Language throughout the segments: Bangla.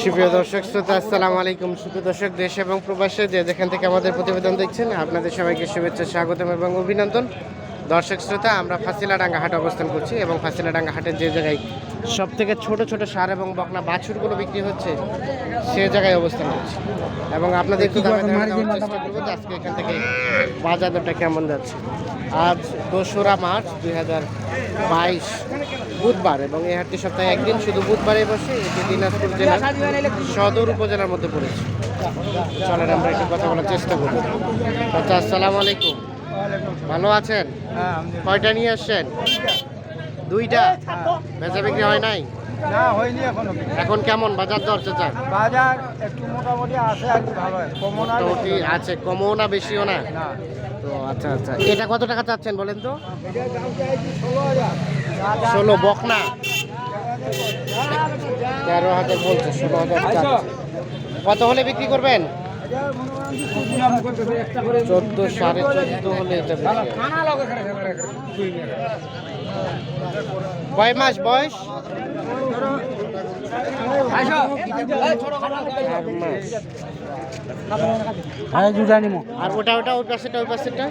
সুপ্রিয় দর্শক শ্রোতা আসসালামু আলাইকুম। সুপ্রিয় দর্শক দেশ এবং প্রবাসে যে যেখান থেকে আমাদের প্রতিবেদন দেখছেন আপনাদের সবাইকে শুভেচ্ছা স্বাগতম এবং অভিনন্দন। দর্শক শ্রোতা আমরা ফাঁসিলাডাঙ্গা হাটে অবস্থান করছি এবং ফাঁসিলাডাঙ্গা হাটের যে জায়গায় সব থেকে ছোট ছোট সার এবং বকনা বাছুরগুলো বিক্রি হচ্ছে সে জায়গায় অবস্থান করছি। এবং আপনাদের একটু চেষ্টা করব আজকে এখান থেকে বাজার দরটা কেমন যাচ্ছে। আজ দোসরা মার্চ দুই হাজার বাইশ। বুধবার এবং এই হাটটি সপ্তাহে একদিন শুধু বুধবারে বসে এটি দিনাজপুর জেলার সদর উপজেলার মধ্যে পড়েছে। চলেন আমরা একটু কথা বলার চেষ্টা করি। আচ্ছা আসসালামু আলাইকুম। ভালো আছেন? কয়টা নিয়ে আসছেন? দুইটা? বেচা বিক্রি হয় নাই? না হয়নি এখনও। এখন কেমন? বাজার দর চাচা? বাজার একটু মোটামুটি আছে আর কি ভালো কমন আর মোটামুটি আছে কমও না বেশিও না? তো আচ্ছা আচ্ছা। এটা কত টাকা চাচ্ছেন বলেন তো? এটার দাম চাইছি ষোলো হাজার। ষোলো বকনা। তেরো হাজার বলছে ষোলো হাজার কত হলে বিক্রি করবেন? চোদ্দ সাড়ে চোদ্দ হলে এটা কয় মাস বয়স? আর ওটা ওটা ওই পাশেটা ওই পাশেটা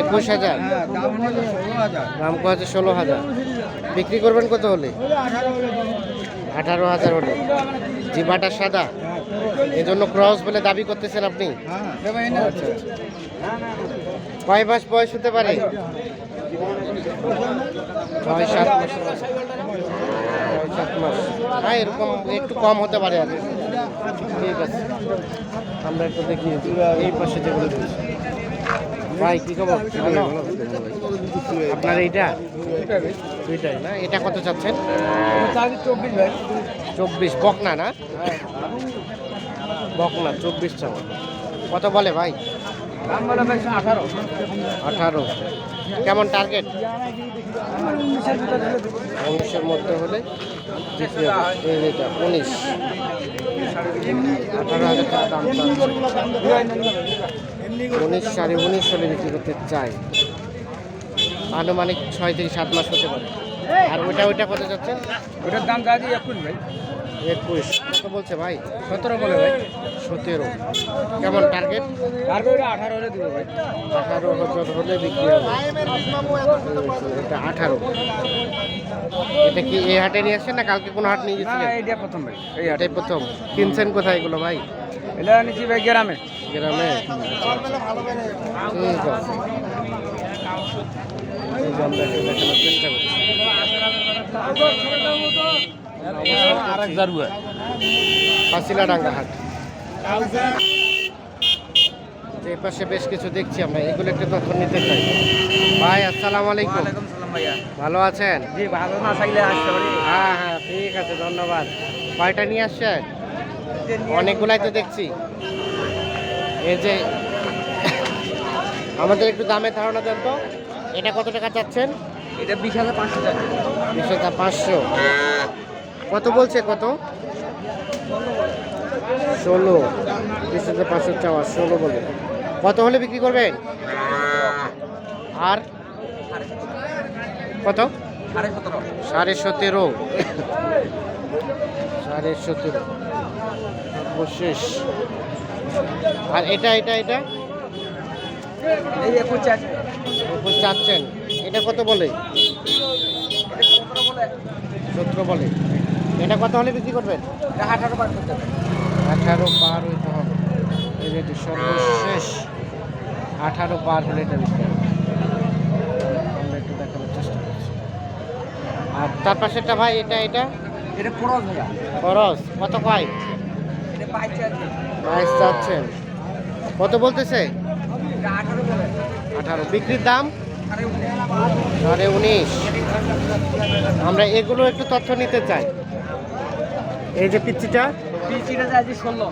একুশ হাজার। দাম হলো ষোলো হাজার। বিক্রি করবেন কত হলে? আঠারো হাজার হলে। জিবাটা সাদা। এজন্য ক্রস বলে দাবি করতেছেন আপনি? কয় মাস বয়স হতে পারে? সাত মাস। হ্যাঁ এরকম একটু কম হতে পারে আর। ঠিক আছে। আমরা একটু দেখি এই পাশে যেগুলো ভাই, কি খবর? আপনার এইটা? দুইটাই না? এটা কত চাচ্ছেন? চব্বিশ ভাই চব্বিশ বকনা না? বকনা, চব্বিশ চাওয়া। কত বলে ভাই দাম বলে ভাই? আঠারো। কেমন টার্গেট উনিশের মধ্যে হলে উনিশ। আঠারো হাজার টাকা। উনিশ সাড়ে উনিশ হলে বিক্রি করতে চাই আনুমানিক ছয় থেকে সাত মাস হতে পারে। আর ওইটা ওইটা কত যাচ্ছে? ওটার দাম চাইছি একুশ ভাই। একুশ। কত বলছে ভাই? সতেরো বলে ভাই। সতেরো। কেমন টার্গেট তারপরে আঠারো হলে দেবো ভাই। আঠারো হাজার হলে বিক্রি হবে। এটা আঠারো। এটা কি এই হাটে নিয়ে আসছেন না কালকে কোনো হাট নিয়ে গেছিলেন? এইটা প্রথম ভাই। এই এটাই প্রথম। কিনছেন কোথায় এগুলো ভাই? এটা নিচ্ছি ভাই গ্রামে। গ্রামে? ঠিক আছে আমরা দেখানোর চেষ্টা করছি। জারুয়া হাট পাশে বেশ কিছু দেখছি আমরা এগুলো একটু তথ্য নিতে চাই। ভাই আসসালামু আলাইকুম। ভালো আছেন? জি ভালো না থাকলে আসতে পারি। হ্যাঁ হ্যাঁ ঠিক আছে ধন্যবাদ। কয়টা নিয়ে আসছেন অনেকগুলাই তো দেখছি। এই যে আমাদের একটু দামের ধারণা দেন তো। এটা কত টাকা চাচ্ছেন? এটা বিশ হাজার পাঁচশো টাকা। বিশ হাজার পাঁচশো। কত বলছে কত? ষোলো। বিশ হাজার পাঁচশো চাওয়া ষোলো বলে। কত হলে বিক্রি করবেন? আর? কত? সাড়ে সতেরো। সাড়ে সতেরো। সর্বশেষ আর এটা এটা এটা? চাচ্ছেন। এটা কত বলে? সতেরো বলে। এটা কত হলে বিক্রি করবেন? আঠারো বার করতে আঠারো পার হইতে হবে। এটি সর্বশেষ আঠারো পার হলে এটা বিক্রি হবে। আমরা একটু দেখানোর চেষ্টা করছি। আর তার পাশেরটা ভাই এটা এটা? এটা খরচ খরচ। কত কয়? বাইশ চাচ্ছেন। কত বলতেছে? আঠারো। বিক্রির দাম? সাড়ে উনিশ। আমরা এগুলো একটু তথ্য নিতে চাই। এই যে পিচ্ছিটা পিচিটা চাইছি ষোলো।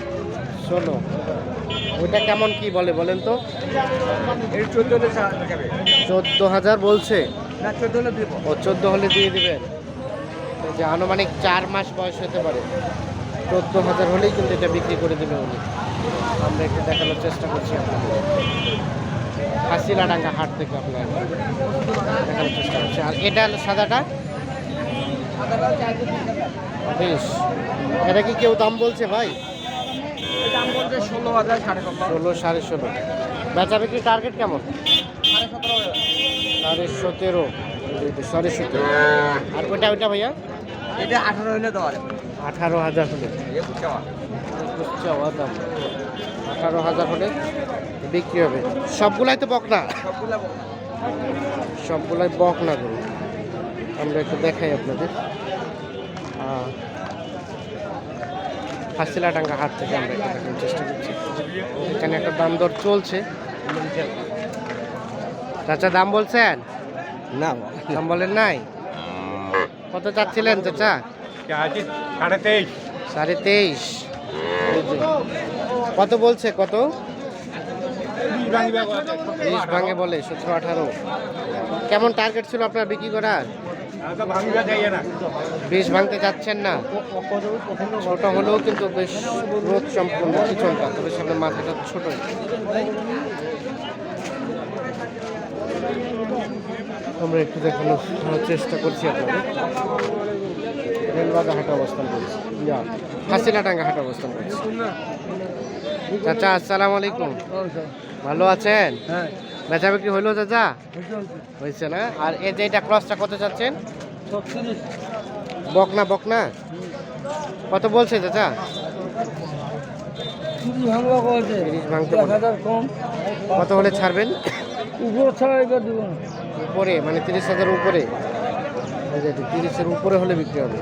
ষোলো। ওইটা কেমন কি বলে বলেন তো? চোদ্দ হাজার বলছে? না চোদ্দ হলে দিয়ে দিবেন। যে আনুমানিক চার মাস বয়স হতে পারে। চোদ্দ হাজার হলেই কিন্তু এটা বিক্রি করে দেবে উনি। আমরা একটু দেখানোর চেষ্টা করছি আপনাদের। হাসিলাডাঙ্গা হাট থেকে আপনার দেখানোর চেষ্টা করছি। আর এটা সাদাটা? বেশ। এটা কি কেউ দাম বলছে ভাই? ষোলো সাড়ে ষোলো। বেচা বিক্রি টার্গেট কেমন? সাড়ে সতেরো। সাড়ে সতেরো। আর ওটা ওইটা ভাইয়া? এটা আঠারো হলে দেওয়া যাবে। আঠারো হাজার হলে। চাওয়া দাম আঠারো হাজার হলে বিক্রি হবে। সবগুলাই তো বকনা? সবগুলো সবগুলাই বকনা গরু। আমরা একটু দেখাই আপনাদের। আহ, হাসিলাডাঙ্গা হাট থেকে আমরা একটু দেখানোর চেষ্টা করছি। এখানে একটা দাম দর চলছে। চাচা দাম বলছেন? না। দাম বলেন নাই? কত চাচ্ছিলেন চাচা? সাড়ে তেইশ। সাড়ে তেইশ। কত বলছে? কত? বিশ ভাঙে বলে সতেরো আঠারো। কেমন টার্গেট ছিল আপনার বিক্রি করার? বিষ ভাঙতে যাচ্ছেন না। ছোট হলেও কিন্তু বেশ রোদ সম্পূর্ণ পিছনটা তবে সামনে মাথাটা ছোট। আমরা একটু দেখানোর চেষ্টা করছি আপনাদের। রেলবাগা হাটে অবস্থান করছি। হাসিনাটাঙ্গা হাটে অবস্থান করছি। চাচা আসসালামু আলাইকুম। ভালো আছেন? হ্যাঁ। বেচা বিক্রি হইল চাচা? হয়েছে না? আর এই যে এটা ক্রসটা কত চাচ্ছেন? বকনা বকনা? কত বলছে চাচা? কত হলে ছাড়বেন? উপর ছাড়া এবার উপরে মানে তিরিশ হাজার উপরে। তিরিশের উপরে হলে বিক্রি হবে।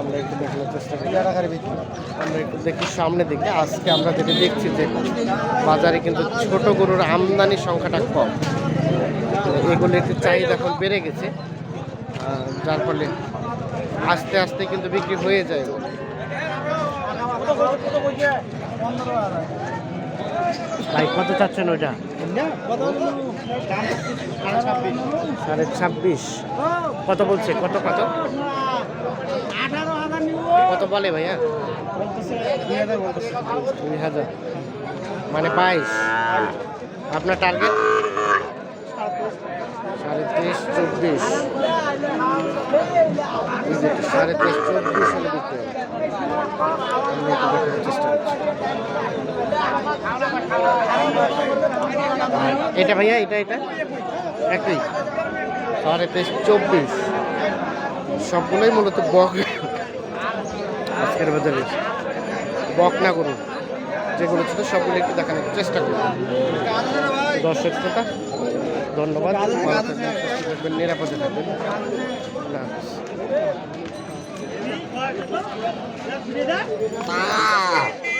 আমরা একটু দেখানোর চেষ্টা করি। আমরা একটু দেখি সামনে দেখি আজকে আমরা যেটা দেখছি যে বাজারে কিন্তু ছোট গরুর আমদানির সংখ্যাটা কম। তো এগুলো একটু চাহিদা এখন বেড়ে গেছে। যার ফলে আস্তে আস্তে কিন্তু বিক্রি হয়ে যায়। এগুলো। ভাই কত চাচ্ছেন ওইটা? সাড়ে ছাব্বিশ। কত বলছে? কত কত? কত বলে ভাইয়া? দুই হাজার। মানে বাইশ। আপনার টার্গেট সাড়ে তেইশ, চব্বিশ। সাড়ে তেইশ, চব্বিশ চেষ্টা করছি। এটা ভাইয়া, এটা এটা? একই। সাড়ে তেইশ চব্বিশ। সবগুলোই মূলত বক। আজকের বাজারে বক না করুন যেগুলো ছিল সবগুলো একটু দেখানোর চেষ্টা করুন দর্শক শ্রোতা, ধন্যবাদ। নিরাপদে থাকবেন। হাফেজ।